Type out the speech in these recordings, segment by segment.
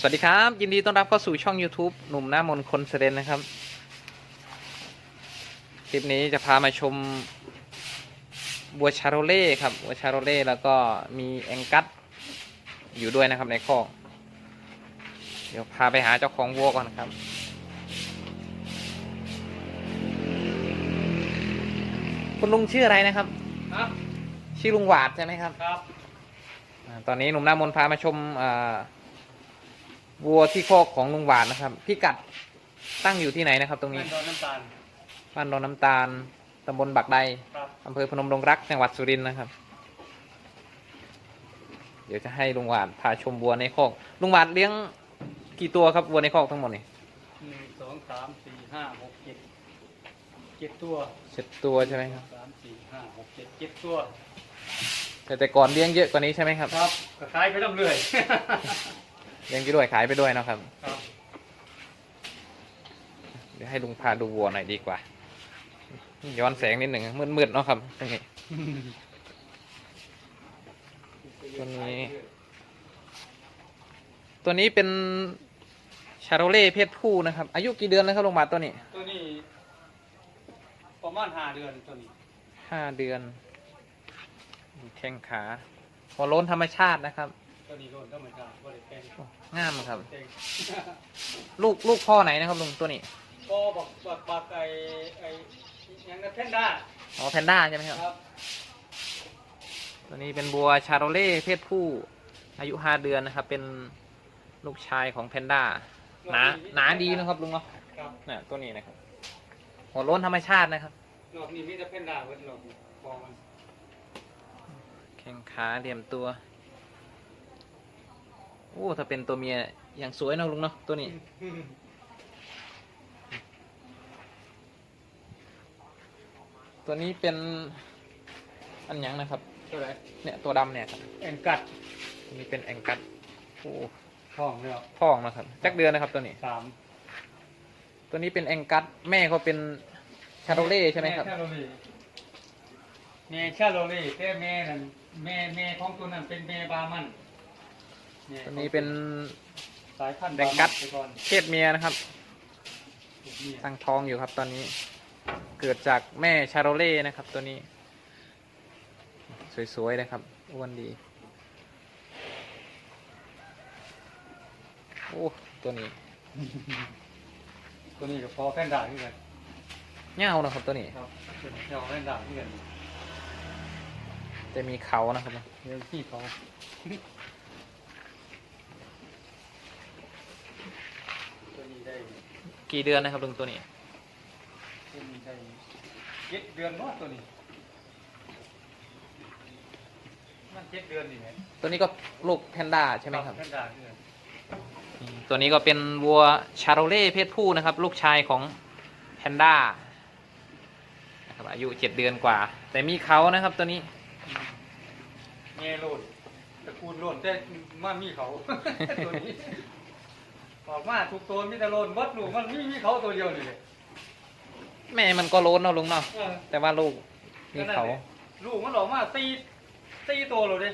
สวัสดีครับ ยินดีต้อนรับเข้าสู่ช่อง YouTube หนุ่มหน้ามนต์คนเสด็จนะครับ คลิปนี้จะพามาชมบัวชาโรเล่ครับบัวชาโรเล่แล้วก็มีแองกัสอยู่ด้วยนะครับในคอกเดี๋ยวพาไปหาเจ้าของวัวก่อนครับคุณลุงชื่ออะไรนะครับ ครับชื่อลุงหวาดใช่ไหมครับ ครับอ่าตอนนี้หนุ่มหน้ามนต์พามาชมอ่า วัวที่คอกของลุงหวานนะครับ พิกัดตั้งอยู่ที่ไหนนะครับ ตรงเงินี้นโดนน้ำตาลบ้านดอนน้ำตาลตำบลบักใดครับอำเภอพนมดงรักจังหวัดสุรินทร์นะครับ เดี๋ยวจะให้ลุงหวานพาชมวัวในคอกลุงหวานเลี้ยงกี่ตัวครับวัวในคอกทั้งหมดนี่หนึ่งสองสามสี่ห้าหกเจ็ดเจ็ดตัวเจ็ดตัวใช่ไหมครับสามสี่ห้าหกเจ็ดเจ็ดตัวแต่แต่ก่อนเลี้ยงเยอะกว่านี้ใช่ไหมครับ ครับก็ขายไปเรื่อย เลี้ยงไปด้วยขายไปด้วยเนาะครับ ครับ เดี๋ยวให้ลุงพาดูวัวหน่อยดีกว่า ย้อนแสงนิดหนึ่งมืดๆเนาะครับตรงนี้ตัวนี้ ตัวนี้เป็นชาโรเล่เพศผู้นะครับ อายุกี่เดือนแล้วครับลุงหวานตัวนี้ ตัวนี้ ประมาณห้าเดือนตัวนี้ห้าเดือนแข้งขาหัวโล้นธรรมชาตินะครับตัว นี้โดนธรรมชาติบริแกงโอ้งามครับเต็งลูกลูกพ่อไหนนะครับลุงตัวนี้ก็บอกบอกบอกไอ้ไอ้หยังกับแพนด้าอ๋อแพนด้าใช่ไหมครับ ครับตัวนี้เป็นบัวชาโรเล่เพศผู้อายุห้าเดือนนะครับ เป็นลูกชายของแพนด้าหนาหนาดีนะครับลุงเนาะครับเนี่ยตัวนี้นะครับหัวโล้นธรรมชาตินะครับ นอกนี้มีแต่แพนด้าเว้ยนอกนี้มองมัน แข้งขาเหลี่ยมตัว โอ้ ถ้าเป็นตัวเมียอย่างสวยเนอะลุงเนาะตัวนี้ ตัวนี้เป็นอันหยังนะครับ ตัวไหนเนี่ยตัวดำเนี่ยครับแองกัดตัวนี้เป็นแองกัสโอ้ท้องแล้วท้องนะครับจักเดือนนะครับตัวนี้ สามตัวนี้เป็นแองกัสแม่เขาเป็นชาโรเล่ใช่ไหมครับ แชาโลลีแม่ชาโลลีแต่แม่นั่นแม่แม่ของตัวนั้นเป็นแม่บามันแม่ ตัวนี้เป็น สายพันธุ์แดงกัดบามันไปก่อนเพศเมียนะครับนี่ตั้งท้องอยู่ครับตอนนี้ เกิดจากแม่ชาโรเล่นะครับ ตัวนี้ สวยๆนะครับอ้วนดี โอ้ตัวนี้ตัวนี้ก็พอแพนด้าที่กันเง่านะครับตัวนี้ ครับเป็นเจ้าแพนด้าที่กันจะมีเขานะครับเรื่องที่เขาตัวนี้ ได้กี่เดือนนะครับลุงตัวนี้ตัวนี้ได้เจ็ดเดือนเนาะตัวนี้มันเจ็ดเดือนนี่ไหมตัวนี้ก็ลูกแพนด้าใช่ไหมครับแพนด้าที่กันอืมตัวนี้ก็เป็นวัวชาโรเล่เพศผู้นะครับ ลูกชายของแพนด้านะครับอายุเจ็ดเดือนกว่า แต่มีเขานะครับตัวนี้ แง่โลดตระกูลโลดแต่มามีเขา ตัวนี้ ออกมาทุกตัวมีแต่โลนวัดลูกมันมีมีเขาตัวเดียวนี่เลยแม่มันก็โล้นเนาะลุงเนาะเออแต่ว่าลูกมีเขาก็นั่นแหละลูกมันออกมาสี่สี่ตัวเลยดิ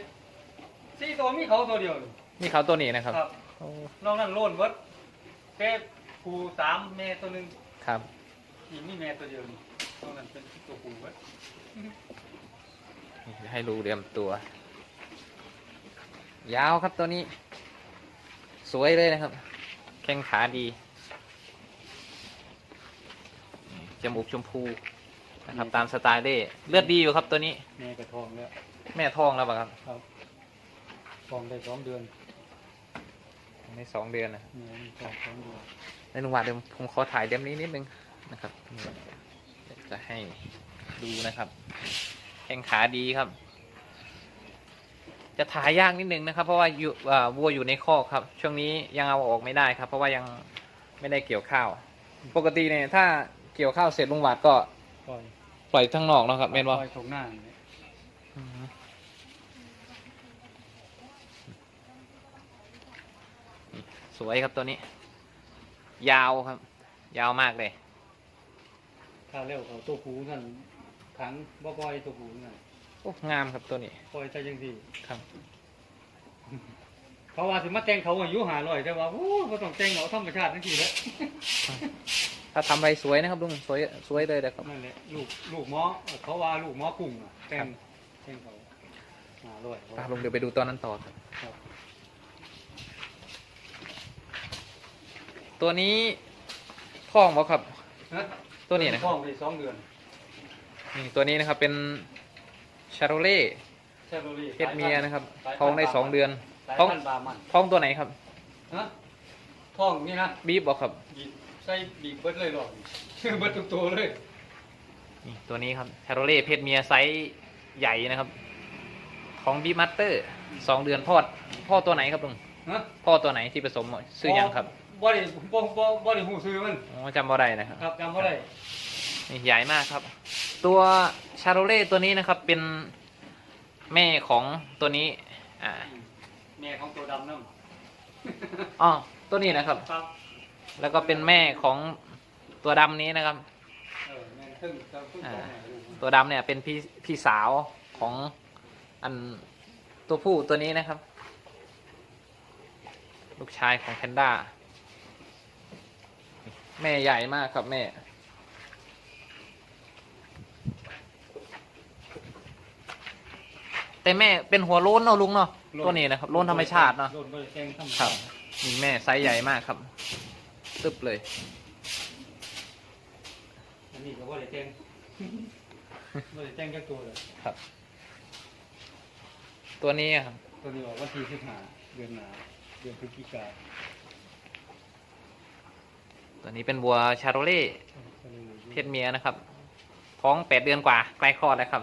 สี่ตัวมีเขาตัวเดียวนี่มีเขาตัวนี้นะครับครับโอ้นอกนั้นโลนวัดแค่กูสามแม่ตัวหนึ่งครับ อีกมีแม่ตัวเดียวนี่นอกนั้นเป็นตัวกูวัดนี่ให้รูเรียมตัว ยาวครับตัวนี้ สวยเลยนะครับ แข้งขาดีนี่จมูกชมพูนะครับ ตามสไตล์เล่เลือดดีอยู่ครับตัวนี้ แม่กระทองแล้วแม่ท้องแล้วปะครับครับทองได้สองเดือนในสองเดือนนะแม่มีทองสองเดือนในหนุ่มหวาดเดี๋ยวผมขอถ่ายเล่มนี้นิดนึงนะครับนี่เดี๋ยวจะให้ดูนะครับ แข้งขาดีครับ จะถ่ายยากนิดนึงนะครับ เพราะว่าอยู่อ่าวัวอยู่ในคอกครับ ช่วงนี้ยังเอาออกไม่ได้ครับ เพราะว่ายังไม่ได้เกี่ยวข้าว ปกติเนี่ยถ้าเกี่ยวข้าวเสร็จลุงหวาดก็ปล่อยปล่อยทั้างนอกเนาะครับเมนปว่าล่อยตรงหน้าเนี่ยสวยครับตัวนี้ ยาวครับ ยาวมากเลย ถ้าเร็วเขาตัวผูนั่นขังบ่ปล่อยตัวผูนั่น โอ้งามครับตัวนี้ ปล่อยแต่ยังดีครับเขาว่าสิมาแต่งเขาอายุหาร้อยแต่ว่าโอ้บ่ต้องแต่งเอาธรรมชาติทั้งทีแหล้วถ้าทำไปสวยนะครับลุงสวยสวยเลยนะครับ นั่นแหละลูกลูกหมอเขาว่าลูกหมอกุ้งอะแต่งแต่งเขาหาร้อยอะลุงเดี๋ยวไปดูตอนนั้นต่อครับครับตัวนี้ท้องบ่ครับ ฮะตัวนี้นะคท้รัอบงไปสองเดือนนี่ตัวนี้นะครับเป็น ชาโรเล่แช่โรลี่เพศเมียนะครับสายพันธุ์ท้องได้สองเดือนสายท้องพันธุ์บามันท้องตัวไหนครับ ฮะท้องนี่นะบีบบ่ครับบีบใส่บีบเบิดเลยหรอกเบิดทุกตัวเลยนี่ตัวนี้ครับชาโรเล่เพศเมียไซส์ใหญ่นะครับ ของบีมัตเตอร์สองเดือนพ่อพ่อตัวไหนครับลุงฮะพ่อตัวไหนที่ผสมซื้อยังครับบ่ได้บ่บ่บ่ได้ฮู้ซื้อมันอ๋อจำบ่ได้นะครับครับจำบ่ได้นี่ใหญ่มากครับ ตัวชาโรเล่ตัวนี้นะครับเป็นแม่ของตัวนี้ อ่าแม่ของตัวดำนั่นอ๋อตัวนี้นะครับ ครับแล้วก็เป็นแม่ของตัวดำนี้นะครับ เออแม่นทึ่งทึ่งทึ่งสองแม่ลูกตัวดำเนี่ยเป็นพี่พี่สาวของอันตัวผู้ตัวนี้นะครับ ลูกชายของแพนด้า แม่ใหญ่มากครับแม่ แต่แม่เป็นหัวโล้นเนาะลุงเนาะตัวนี้นะครับโล้นธรรมชาติเนาะโล้นบ่ได้แต่งธรรมครัชาบตินี่แม่ไซส์ใหญ่มากครับ ตึบเลย อันนี้ก็บ่ได้แต่งบ่ได้แต่งจักตัวเลยครับตัวนี้ครับตัวนี้ออกวันที่15เดือนหน้าเดือนพฤศจิกาตัวนี้เป็นวัวชาโรเล่ตัวนี้เพศเมียนะครับ ท้องแปดเดือนกว่าใกล้คลอดแล้วครับ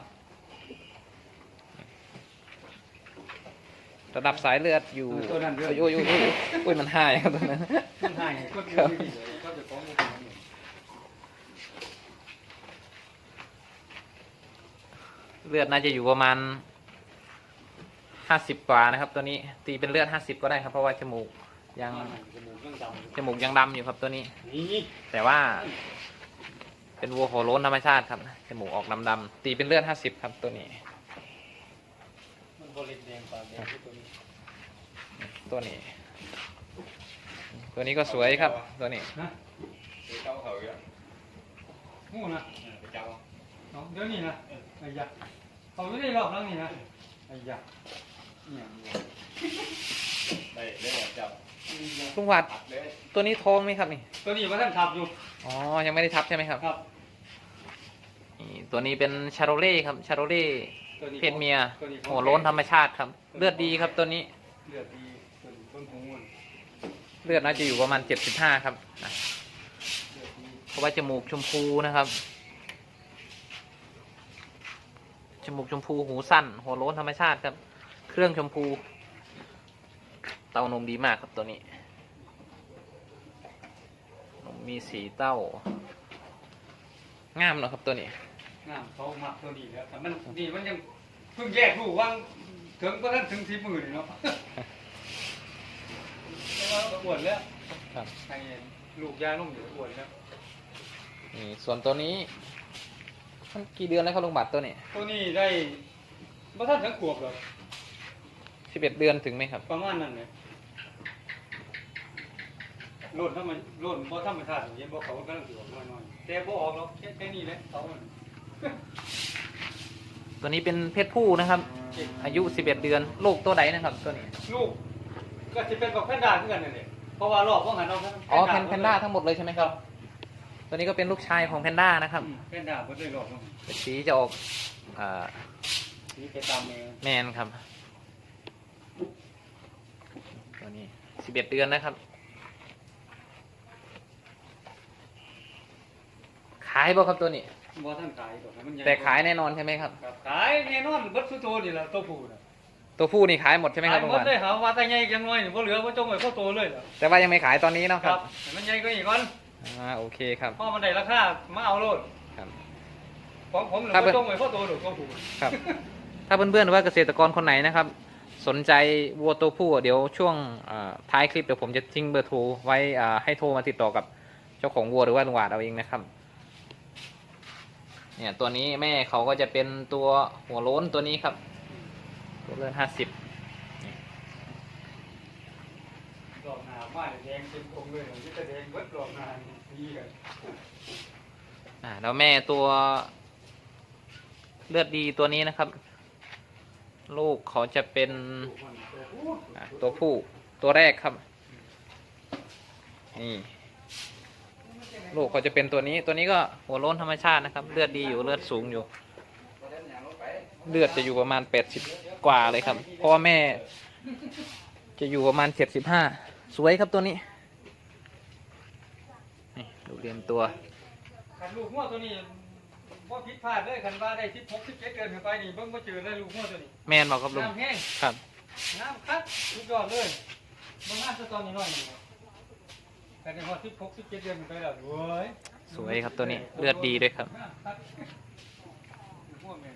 ระดับสายเลือดอยู่ตัวนั้นเรื่องโอ้ยโอ้ยโอ้ยโอ้ยโอ้ยมันหายครับตัวนั้นมันให้ก็อยู่ที่นี่เลยก็จะของมันนี่เลือดน่าจะอยู่ประมาณห้าสิบกว่านะครับ ตัวนี้ตีเป็นเลือดห้าสิบก็ได้ครับ เพราะว่าจมูกยังจมูกเรื่องดำจมูกยังดำอยู่ครับตัวนี้นี่แต่ว่า เป็นวัวหัวโล้นธรรมชาติครับจมูกออกดำดำๆตีเป็นเลือดห้าสิบครับตัวนี้ มันบริแดงปากแดงที่ตัวนี้ตัวนี้ ตัวนี้ก็สวยครับ ตัวนี้นะไปเจ้าเขาอยู่อะงูนะเออไปเจ้าเอาเดี๋ยวนี้นะไอ้ยะเขาไม่ได้รอบแล้วนี่นะไอ้ยะเนี่ยได้ได้แบบเจ้าลุงหวัดอัดเลยตัวนี้ท้องไหมครับนี่ ตัวนี้มาท่านขับอยู่ อ๋อ ยังไม่ได้ทับใช่ไหมครับ ครับนี่ตัวนี้เป็นชาโรเล่ครับ ชาโรเล่ตัวนี้ เพศเมียตัวนี้หัวโล้นธรรมชาติครับ เลือดดีครับตัวนี้ เลือดดีตัวนี้ต้นหูมันเลือดน่าจะอยู่ประมาณเจ็ดสิบห้าครับอะเลือดดีเพราะว่าจมูกชมพูนะครับ จมูกชมพูหูสั้น หัวโล้นธรรมชาติครับ เครื่องชมพู เต้านมดีมากครับตัวนี้นมมีสีเต้างามเนอะครับตัวนี้ งามเขามักตัวนี้แล้วแต่มันนี่มันยังเพิ่งแยกลูกว่างถึงก็ท่านถึงสิบหมื่นเนาะแต่ว่าก็อวดแล้วครับไอ้ลูกยานุ่มอยู่อวดแล้วนี่ส่วนตัวนี้มันกี่เดือนแล้วครับลุงบัตรตัวนี้ตัวนี้ได้บ่ท่านถึงขวบหรอกสิบเอ็ดเดือนถึงไหมครับ ประมาณนั้นเลยโลดถ้ามันโลดบ่ธรรมชาติอย่างนี้บ่เขาก็กำลังสิออกน้อยๆแต่บ่ออกหรอกแค่แค่นี้แหละเขามัน ตัวนี้เป็นเพศผู้นะครับ อายุสิบเอ็ดเดือนลูกตัวใดนะครับ ตัวนี้ ลูก ก็สิเป็นกับแพนด้าคือกันนั่นแหละเพราะว่ารอบของหันเอาอ๋อแพนแพนด้าทั้งหมดเลยใช่ไหมครับ ตัวนี้ก็เป็นลูกชายของแพนด้านะครับอืมแพนด้าเบิดเลยรอบของสีจะออกอ่านี่ไปตามแม่แมนครับ ตัวนี้สิบเอ็ดเดือนนะครับ ขายบ่ครับตัวนี้ บ่ท่านขายดอกนะมันใหญ่แต่ขายแน่นอนใช่ไหมครับ ครับขายแน่นอนเบิดสุดโตนี่ล่ะตัวผู้น่ะตัวผู้นี่ขายหมดใช่ไหมครับขายลุงหมวัดนเลยหาว่าแต่ใหญ่จังน้อยนี่บ่เหลือบ่จงไว้เข้าโตเลยเหรอแต่ว่ายังไม่ขายตอนนี้เนาะคครัรับบให้มันใหญ่ก็อีกก่อนอ่าโอเคครับพอมันได้ราคามาเอาโลดครับ ของผมน่ะครับ บ่จงไว้เข้าโตดอกตัวผู้ครับ ถ้าเพื่อนๆหรือว่าเกษตรกรคนไหนนะครับ สนใจวัวตัวผู้เดี๋ยวช่วงอ่าท้ายคลิปเดี๋ยวผมจะทิ้งเบอร์โทรไว้อ่าให้โทรมาติดต่อกับเจ้าของวัวหรือว่าลุงหวาดเอาเองนะครับ เนี่ยตัวนี้แม่เขาก็จะเป็นตัวหัวโล้นตัวนี้ครับ ตัวเลือดห้าสิบรอบหน้ามาแดงเต็มองค์เลยนี่จะแดงเบิดรอบหน้านีกันอ่าแล้วแม่ตัวเลือดดีตัวนี้นะครับ ลูกเขาจะเป็นตัวผู้ตัวแรกครับนี่ ลูกเขาจะเป็นตัวนี้ตัวนี้ก็หัวโล้นธรรมชาตินะครับ เลือดดีอยู่เลือดสูงอยู่ เลือดจะอยู่ประมาณแปดสิบกว่าเลยครับเพราะว่าแม่ จะอยู่ประมาณเจ็ดสิบห้าสวยครับตัวนี้นี่ดูเรียนตัวคันลูกหัวตัวนี้ว่าผิดพลาดเลยคันว่าได้สิบหกสิบเจ็ดเดือนขึ้นไปนี่เบิ่งมาเจอได้ลูกหัวตัวนี้แม่นบอกครับลุงน้ำแห้งครับ น้ำคัดสุดยอดเลยมันน่าจะตอนนี้หน่อยนี่ แต่ในหัวสิบหกสิบเจ็ดเดือนขึ้นไปแล้วเว้ยสวยครับตัวนี้เลือดดีด้วยครับน้ำคัดหัวแม่น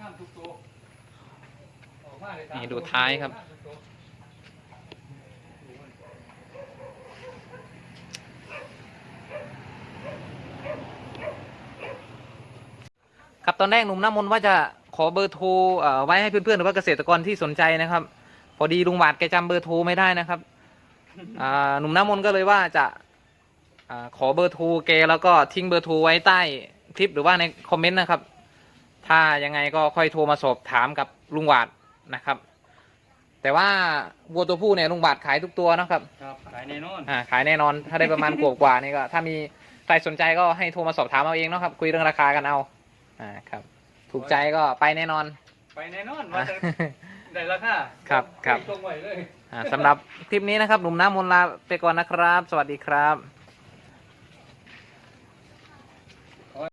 น้ำทุกตัวออกมาเลยตามนี่ดูท้ายครับครับตอนแรกหนุ่มน้ำมนต์ว่าจะขอเบอร์โทรเอ่อไว้ให้เพื่อนๆหรือว่าเกษตรกรที่สนใจนะครับ พอดีลุงหวาดแกจำเบอร์โทรไม่ได้นะครับ อ่าหนุ่มน้ำมนต์ก็เลยว่าจะอาขอเบอร์โทรแกแล้วก็ทิ้งเบอร์โทรไว้ใต้คลิปหรือว่าในคอมเมนต์นะครับ ถ้ายังไงก็ค่อยโทรมาสอบถามกับลุงหวาดนะครับ แต่ว่าวัวตัวผู้เนี่ยลุงหวาดขายทุกตัวนะครับครับขายแน่นอนอ่าขายแน่นอนถ้าได้ประมาณ กว่ากว่าๆนี่ก็ถ้ามีใครสนใจก็ให้โทรมาสอบถามเอาเองเนาะครับคุยเรื่องราคากันเอาอ่าครับ ถูกใจก็ไปแน่นอน ไปแน่นอนว่าจะได้ราคาครับครับ ตรงไว้เลยอ่า สำหรับคลิปนี้นะครับหนุ่มน้ำมนลาไปก่อนนะครับ สวัสดีครับ